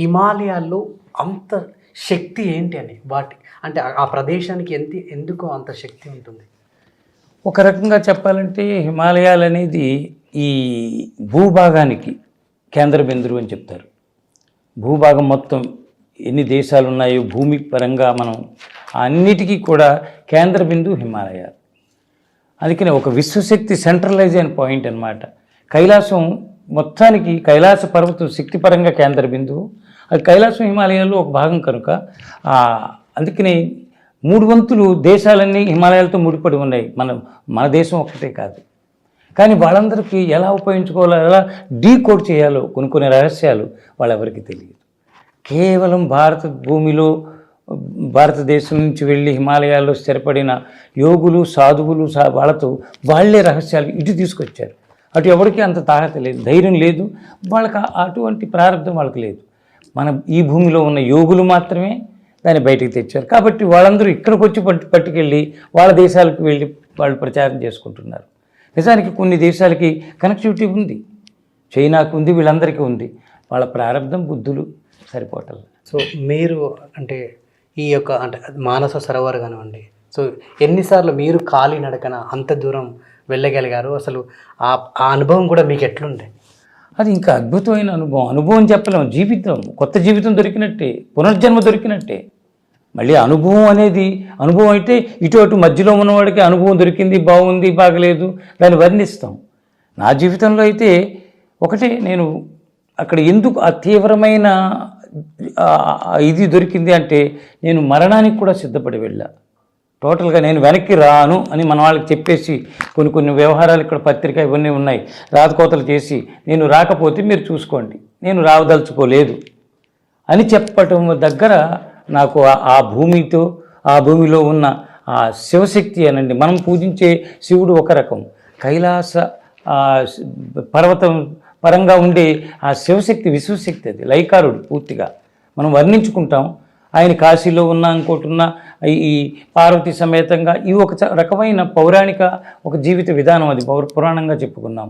హిమాలయాల్లో అంత శక్తి ఏంటి అని వాటి అంటే ఆ- ప్రదేశానికి ఎంత ఎందుకు అంత శక్తి ఉంటుంది? ఒక రకంగా చెప్పాలంటే హిమాలయాలు అనేది ఈ భూభాగానికి కేంద్ర బిందువు అని చెప్తారు. భూభాగం మొత్తం ఎన్ని దేశాలు ఉన్నాయో భూమి పరంగా మనం అన్నిటికీ కూడా కేంద్ర బిందువు హిమాలయాలు. అందుకనే ఒక విశ్వశక్తి సెంట్రలైజ్ అయిన పాయింట్ అన్నమాట. కైలాసం మొత్తానికి కైలాస పర్వతం శక్తిపరంగా కేంద్ర బిందువు అది కైలాసం హిమాలయాల్లో ఒక భాగం కనుక అందుకని మూడు వంతులు దేశాలన్నీ హిమాలయాలతో ముడిపడి ఉన్నాయి. మన మన దేశం ఒక్కటే కాదు. కానీ వాళ్ళందరికీ ఎలా ఉపయోగించుకోవాలో ఎలా డీకోడ్ చేయాలో కొన్ని కొన్ని రహస్యాలు వాళ్ళెవరికి తెలియదు. కేవలం భారత భూమిలో భారతదేశం నుంచి వెళ్ళి హిమాలయాల్లో స్థిరపడిన యోగులు సాధువులు సా వాళ్ళతో వాళ్ళే రహస్యాలు ఇటు తీసుకొచ్చారు. అటు ఎవరికి అంత తాహత లేదు ధైర్యం లేదు. వాళ్ళకి అటువంటి ప్రారంభం వాళ్ళకి లేదు. మన ఈ భూమిలో ఉన్న యోగులు మాత్రమే దాన్ని బయటికి తెచ్చారు. కాబట్టి వాళ్ళందరూ ఇక్కడికి వచ్చి పట్టు పట్టుకెళ్ళి వాళ్ళ దేశాలకు వెళ్ళి వాళ్ళు ప్రచారం చేసుకుంటున్నారు. నిజానికి కొన్ని దేశాలకి కనెక్టివిటీ ఉంది. చైనాకు ఉంది వీళ్ళందరికీ ఉంది. వాళ్ళ ప్రారంభం బుద్ధులు సరిపోవటం సో మీరు అంటే ఈ యొక్క అంటే మానస సరోవర్ కానివ్వండి సో ఎన్నిసార్లు మీరు ఖాళీ నడకన అంత దూరం వెళ్ళగలిగారు? అసలు ఆ అనుభవం కూడా మీకు ఎట్లుండే అది ఇంకా అద్భుతమైన అనుభవం. అనుభవం చెప్పలేము జీవితం కొత్త జీవితం దొరికినట్టే పునర్జన్మ దొరికినట్టే. మళ్ళీ అనుభవం అనేది అనుభవం అయితే ఇటు అటు మధ్యలో ఉన్నవాడికి అనుభవం దొరికింది బాగుంది బాగలేదు దాన్ని వర్ణిస్తాం. నా జీవితంలో అయితే ఒకటే నేను అక్కడ ఎందుకు ఆ తీవ్రమైన ఇది దొరికింది అంటే నేను మరణానికి కూడా సిద్ధపడి వెళ్ళా. టోటల్గా నేను వెనక్కి రాను అని మన వాళ్ళకి చెప్పేసి కొన్ని కొన్ని వ్యవహారాలు ఇక్కడ పత్రిక ఇవన్నీ ఉన్నాయి. రాతకోతలు చేసి నేను రాకపోతే మీరు చూసుకోండి. నేను రావదలుచుకోలేదు. అని చెప్పటం దగ్గర నాకు ఆ- భూమితో ఆ భూమిలో ఉన్న ఆ శివశక్తి అనండి మనం పూజించే శివుడు ఒక రకం. కైలాస పర్వతం పరంగా ఉండే ఆ శివశక్తి విశ్వశక్తి అది లైకారుడు పూర్తిగా. మనం వర్ణించుకుంటాం. ఆయన కాశీలో ఉన్న అనుకుంటున్న ఈ పార్వతి సమేతంగా ఇవి ఒక రకమైన పౌరాణిక ఒక జీవిత విధానం అది పౌర పురాణంగా చెప్పుకున్నాం.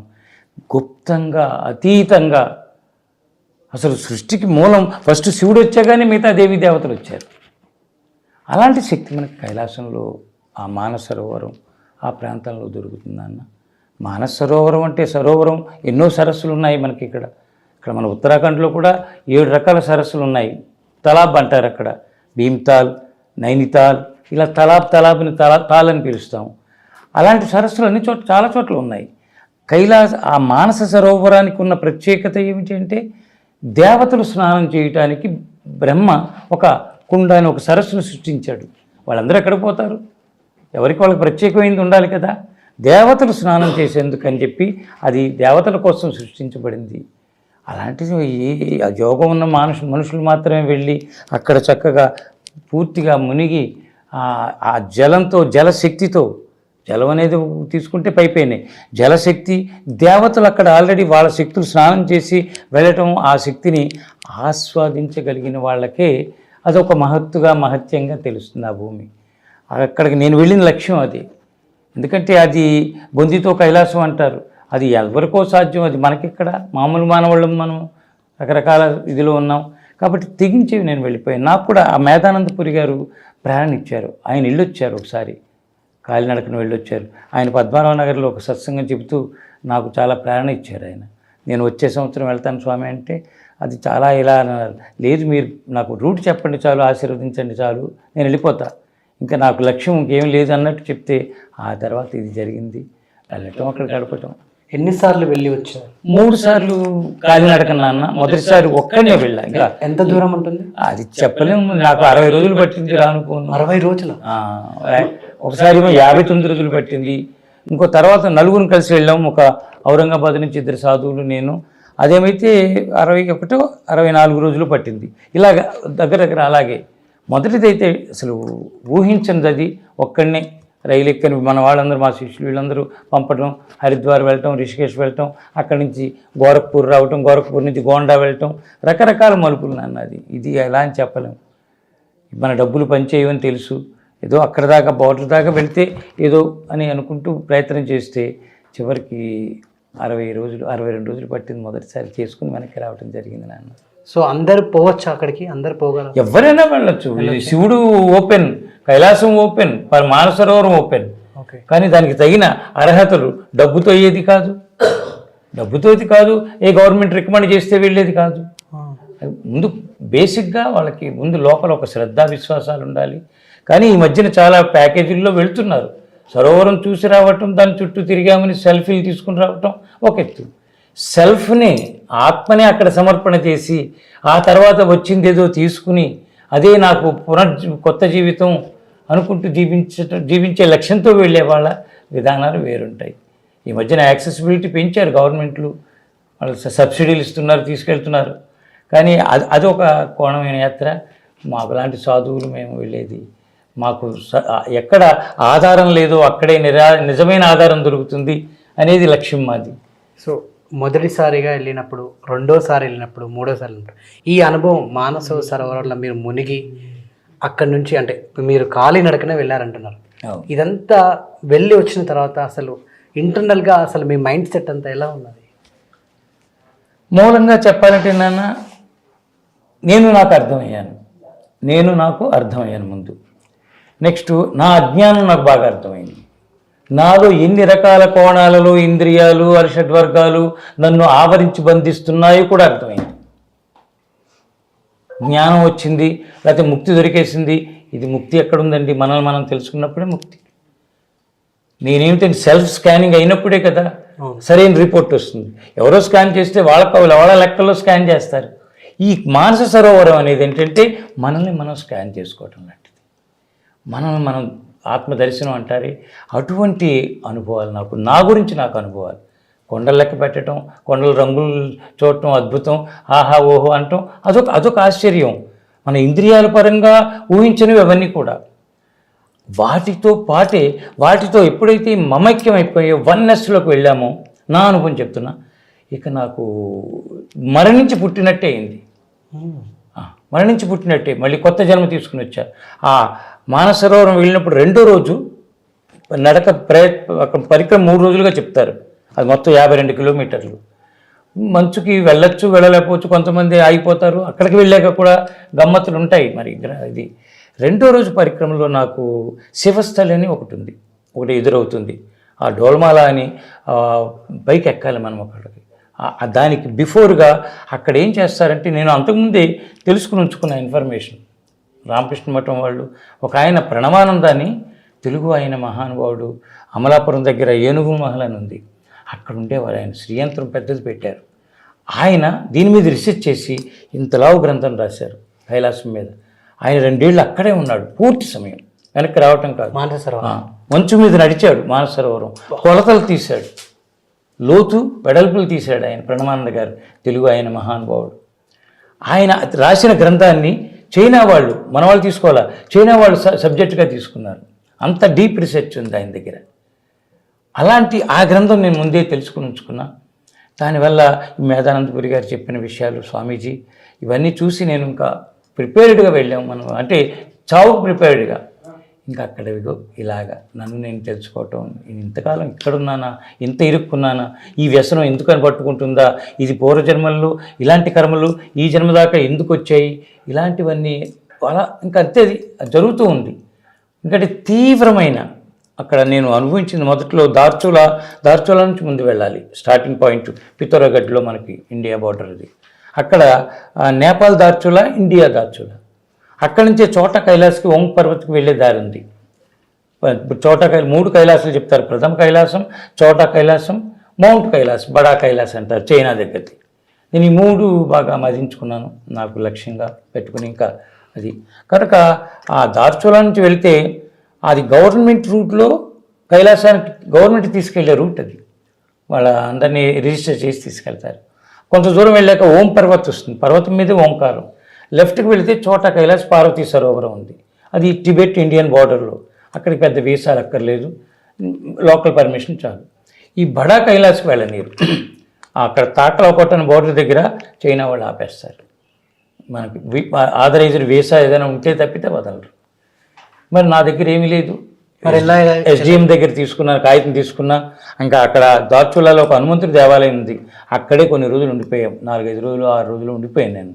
గుప్తంగా అతీతంగా అసలు సృష్టికి మూలం ఫస్ట్ శివుడు వచ్చాగానే మిగతా దేవీ దేవతలు వచ్చారు. అలాంటి శక్తి మనకి కైలాసంలో ఆ మానస సరోవరం ఆ ప్రాంతంలో దొరుకుతుందన్న మానస సరోవరం అంటే సరోవరం ఎన్నో సరస్సులు ఉన్నాయి మనకి ఇక్కడ. ఇక్కడ మన ఉత్తరాఖండ్లో కూడా ఏడు రకాల సరస్సులు ఉన్నాయి. తలాబ్ అంటారు అక్కడ. భీమ్తాల్ నైనితాల్ ఇలా తలాబ్ తలాబ్ని తలా తాల్ అని పిలుస్తాము అలాంటి సరస్సులు అన్ని చోట్ల చాలా చోట్ల ఉన్నాయి. కైలాస ఆ మానస సరోవరానికి ఉన్న ప్రత్యేకత ఏమిటి అంటే దేవతలు స్నానం చేయటానికి బ్రహ్మ ఒక కుండ అని ఒక సరస్సును సృష్టించాడు. వాళ్ళందరూ ఎక్కడ పోతారు? ఎవరికి వాళ్ళకి ప్రత్యేకమైనది ఉండాలి కదా? దేవతలు స్నానం చేసేందుకు అని చెప్పి అది దేవతల కోసం సృష్టించబడింది. అలాంటిది ఈ ఆ యోగం ఉన్న మనుషు మనుషులు మాత్రమే వెళ్ళి అక్కడ చక్కగా పూర్తిగా మునిగి ఆ- ఆ జలంతో జలశక్తితో జలం అనేది తీసుకుంటే పైపోయినాయి జలశక్తి దేవతలు అక్కడ ఆల్రెడీ వాళ్ళ శక్తులు స్నానం చేసి వెళ్ళటం ఆ శక్తిని ఆస్వాదించగలిగిన వాళ్ళకే అదొక మహత్తుగా మహత్యంగా తెలుస్తుంది ఆ భూమి. అక్కడికి నేను వెళ్ళిన లక్ష్యం అది. ఎందుకంటే అది బొందితో కైలాసం అంటారు. అది ఎవరికో సాధ్యం అది మనకిక్కడ. మామూలు మానవాళ్ళం మనం రకరకాల ఇదిలో ఉన్నాం. కాబట్టి తెగించి నేను వెళ్ళిపోయాను. నాకు కూడా ఆ మేధానందపురి గారు ప్రేరణ ఇచ్చారు ఆయన ఇల్లు వచ్చారు ఒకసారి. కాలినడకను వెళ్ళొచ్చారు. ఆయన పద్మారావు నగర్లో ఒక సత్సంగం చెబుతూ నాకు చాలా ప్రేరణ ఇచ్చారు ఆయన. నేను వచ్చే సంవత్సరం వెళ్తాను స్వామి అంటే అది చాలా ఇలా లేదు మీరు నాకు రూట్ చెప్పండి చాలు ఆశీర్వదించండి చాలు నేను వెళ్ళిపోతా. ఇంకా నాకు లక్ష్యం ఇంకేం లేదు అన్నట్టు చెప్తే ఆ తర్వాత ఇది జరిగింది. వెళ్ళటం అక్కడ గడపటం. ఎన్నిసార్లు వెళ్ళి వచ్చారు? మూడు సార్లు కాలినడక నాన్న. మొదటిసారి ఒక్కడే వెళ్ళా. ఇంకా ఎంత దూరం ఉంటుంది? అది చెప్పలేము. నాకు అరవై రోజులు పట్టింది రానుకోను అరవై రోజులు? ఒకసారి యాభై తొమ్మిది రోజులు పట్టింది. ఇంకో తర్వాత నలుగురు కలిసి వెళ్ళాం ఒక ఔరంగాబాద్ నుంచి ఇద్దరు సాధువులు నేను. అదేమైతే అరవై ఒకటో అరవై నాలుగు రోజులు పట్టింది. ఇలాగ దగ్గర దగ్గర అలాగే. మొదటిదైతే అసలు ఊహించనిది అది ఒక్కడనే. రైలు ఎక్కని మన వాళ్ళందరూ మా శిష్యులు వీళ్ళందరూ పంపడం హరిద్వార్ వెళ్ళటం రిషికేశ్ వెళ్ళటం అక్కడి నుంచి గోరఖ్పూర్ రావటం గోరఖ్పూర్ నుంచి గోండా వెళ్ళటం రకరకాల మలుపులు నాన్న అది. ఇది ఎలా అని చెప్పలేము మన డబ్బులు పనిచేయవని తెలుసు. ఏదో అక్కడ దాకా బోర్డర్ దాకా వెళ్తే ఏదో అని అనుకుంటూ ప్రయత్నం చేస్తే చివరికి అరవై రోజులు అరవై రెండు రోజులు పట్టింది మొదటిసారి చేసుకుని వెనక్కి రావడం జరిగింది నాన్న. సో అందరు పోవచ్చు అక్కడికి? అందరు పోగలరు? ఎవరైనా వెళ్ళొచ్చు. శివుడు open. Kailasam open Manasarovaram open. Okay. కానీ దానికి తగిన అర్హతలు డబ్బుతో అయ్యేది కాదు. డబ్బుతో కాదు ఏ గవర్నమెంట్ రికమెండ్ చేస్తే వెళ్ళేది కాదు. ముందు బేసిక్గా వాళ్ళకి ముందు లోపల ఒక శ్రద్ధా విశ్వాసాలు ఉండాలి. కానీ ఈ మధ్యన చాలా ప్యాకేజీల్లో వెళ్తున్నారు. సరోవరం చూసి రావటం దాని చుట్టూ తిరిగామని సెల్ఫీలు తీసుకుని రావటం ఒక ఎత్తు. సెల్ఫ్ని ఆత్మని అక్కడ సమర్పణ చేసి ఆ తర్వాత వచ్చింది ఏదో తీసుకుని అదే నాకు పునర్ కొత్త జీవితం అనుకుంటూ జీవించటం జీవించే లక్ష్యంతో వెళ్ళే వాళ్ళ విధానాలు వేరుంటాయి. ఈ మధ్యన యాక్సెసిబిలిటీ పెంచారు గవర్నమెంట్లు. వాళ్ళు సబ్సిడీలు ఇస్తున్నారు తీసుకెళ్తున్నారు. కానీ అది అదొక కోణమైన యాత్ర. మాకు లాంటి సాధువులు మేము వెళ్ళేది. మాకు స- ఎక్కడ ఆధారం లేదో అక్కడే నిరా నిజమైన ఆధారం దొరుకుతుంది అనేది లక్ష్యం మాది. సో మొదటిసారిగా వెళ్ళినప్పుడు రెండోసారి వెళ్ళినప్పుడు మూడోసారి వెళ్ళినప్పుడు ఈ అనుభవం మానస సరోవరంలో మీరు మునిగి అక్కడి నుంచి అంటే మీరు ఖాళీ నడకనే వెళ్ళారంటున్నారు. ఇదంతా వెళ్ళి వచ్చిన తర్వాత అసలు ఇంటర్నల్గా అసలు మీ మైండ్ సెట్ అంతా ఎలా ఉన్నది? మూలంగా చెప్పాలంటే నాన్న నేను నాకు అర్థమయ్యాను. నేను నాకు అర్థమయ్యాను ముందు. నెక్స్ట్ నా అజ్ఞానం నాకు బాగా అర్థమైంది. నాలో ఎన్ని రకాల కోణాలలో ఇంద్రియాలు అరిషడ్వర్గాలు నన్ను ఆవరించి బంధిస్తున్నాయో కూడా అర్థమైంది. జ్ఞానం వచ్చింది లేకపోతే ముక్తి దొరికేసింది. ఇది ముక్తి ఎక్కడుందండి? మనల్ని మనం తెలుసుకున్నప్పుడే ముక్తి. నేనేమిటంటే సెల్ఫ్ స్కానింగ్ అయినప్పుడే కదా. సరైన రిపోర్ట్ వస్తుంది. ఎవరో స్కాన్ చేస్తే వాళ్ళ వాళ్ళ లెక్కల్లో స్కాన్ చేస్తారు. ఈ మానస సరోవరం అనేది ఏంటంటే మనల్ని మనం స్కాన్ చేసుకోవటం లాంటిది. మనల్ని మనం ఆత్మ దర్శనం అంటారే? అటువంటి అనుభవాలు నాకు నా గురించి నాకు అనుభవాలు. కొండలు లెక్క పెట్టడం కొండల రంగులు చూడటం అద్భుతం ఆహా ఓహో అంటాం అదొక అదొక ఆశ్చర్యం. మన ఇంద్రియాల పరంగా ఊహించినవి అవన్నీ కూడా. వాటితో పాటే వాటితో ఎప్పుడైతే మమైక్యం అయిపోయో వన్నెస్లోకి వెళ్ళామో నా అనుభవం చెప్తున్నా ఇక నాకు మరణించి పుట్టినట్టే అయింది. మరణించి పుట్టినట్టే మళ్ళీ కొత్త జన్మ తీసుకుని వచ్చా. ఆ మానసరోవరం వెళ్ళినప్పుడు రెండో రోజు నడక ప్రయత్ పరిక్రమ మూడు రోజులుగా చెప్తారు. అది మొత్తం యాభై రెండు కిలోమీటర్లు. మంచుకి వెళ్ళొచ్చు వెళ్ళలేకపోవచ్చు కొంతమంది ఆగిపోతారు. అక్కడికి వెళ్ళాక కూడా గమ్మత్తులు ఉంటాయి మరి ఇది. రెండో రోజు పరిక్రమలో నాకు శివస్థలి అని ఒకటి ఉంది. ఒకటి ఎదురవుతుంది. ఆ డోల్మాల అని బైక్ పైకి ఎక్కాలి మనం అక్కడికి దానికి బిఫోర్గా అక్కడ ఏం చేస్తారంటే నేను అంతకుముందే తెలుసుకుని ఉంచుకున్న ఇన్ఫర్మేషన్. రామకృష్ణ మఠం వాళ్ళు. ఒక ఆయన ప్రణవానందాన్ని తెలుగు ఆయన మహానుభావుడు అమలాపురం దగ్గర ఏనుగు మహల్ అని ఉంది. అక్కడ ఉండేవారు. ఆయన శ్రీయంత్రం పెద్దది పెట్టారు. ఆయన దీని మీద రీసెర్చ్ చేసి ఇంతలావు గ్రంథం రాశారు కైలాసం మీద. ఆయన రెండేళ్ళు అక్కడే ఉన్నాడు. పూర్తి సమయం. వెనక్కి రావటం కాదు. మానస సరోవరం ఆ, మంచు మీద నడిచాడు మానస సరోవరం కొలతలు తీశాడు. లోతు వెడల్పులు తీశాడు ఆయన ప్రణమానంద గారు తెలుగు ఆయన మహానుభావుడు. ఆయన రాసిన గ్రంథాన్ని చైనా వాళ్ళు మన వాళ్ళు తీసుకోవాలా? చైనా వాళ్ళు సబ్జెక్టుగా తీసుకున్నారు. అంత డీప్ రీసెర్చ్ ఉంది ఆయన దగ్గర. అలాంటి ఆ గ్రంథం నేను ముందే తెలుసుకుని ఉంచుకున్నా. దానివల్ల మేధానందపురి గారు చెప్పిన విషయాలు స్వామీజీ ఇవన్నీ చూసి నేను ఇంకా ప్రిపేర్డ్గా వెళ్ళాము మనం. అంటే చావుకు ప్రిపేర్డ్గా. ఇంకా అక్కడ ఇదిగో ఇలాగా నన్ను నేను తెలుసుకోవటం నేను ఇంతకాలం ఇక్కడున్నానా ఇంత ఇరుక్కున్నానా ఈ వ్యసనం ఎందుకని పట్టుకుంటుందా ఇది పూర్వజన్మల్లో ఇలాంటి కర్మలు ఈ జన్మ దాకా ఎందుకు వచ్చాయి ఇలాంటివన్నీ అలా ఇంకా అంతే అది జరుగుతూ ఉంది. ఇంకటి తీవ్రమైన అక్కడ నేను అనుభవించింది మొదట్లో దార్చుల దార్చుల నుంచి ముందు వెళ్ళాలి స్టార్టింగ్ పాయింట్ పితోరగఢ్లో మనకి ఇండియా బార్డర్ అది. అక్కడ నేపాల్ దార్చుల ఇండియా దార్చుల. అక్కడి నుంచే చోట కైలాస్కి ఓం పర్వత్కి వెళ్ళే దారి ఉంది. చోట కై మూడు కైలాసాలు చెప్తారు. ప్రథమ కైలాసం చోట కైలాసం మౌంట్ కైలాస్ బడా కైలాస్ అంటారు చైనా దగ్గరది. నేను ఈ మూడు బాగా మదించుకున్నాను నాకు లక్ష్యంగా పెట్టుకుని ఇంకా అది. కనుక ఆ దార్చులా నుంచి వెళితే అది గవర్నమెంట్ రూట్లో కైలాసానికి గవర్నమెంట్ తీసుకెళ్ళే రూట్ అది. వాళ్ళ అందరినీ రిజిస్టర్ చేసి తీసుకెళ్తారు. కొంత దూరం వెళ్ళాక ఓం పర్వత్ వస్తుంది పర్వతం మీదే ఓంకారం. లెఫ్ట్కి వెళితే చోట కైలాస్ పార్వతీ సరోవరం ఉంది. అది టిబెట్ ఇండియన్ బార్డర్లో అక్కడికి పెద్ద వీసాలు అక్కర్లేదు. లోకల్ పర్మిషన్ చాలు. ఈ బడా కైలాస్కి వెళ్ళనీరు. అక్కడ తాకలకోటన్ బోర్డర్ దగ్గర చైనా వాళ్ళు ఆపేస్తారు. మనకి ఆథరైజ్డ్ వీసా ఏదైనా ఉంటే తప్పితే వదలరు. మరి నా దగ్గర ఏమీ లేదు. మరి ఎస్డిఎం దగ్గర తీసుకున్న కాగితం తీసుకున్నా ఇంకా అక్కడ దార్చులలో ఒక హనుమంతుడి దేవాలయం ఉంది. అక్కడే కొన్ని రోజులు ఉండిపోయాం. నాలుగైదు రోజులు ఆరు రోజులు ఉండిపోయాను నేను.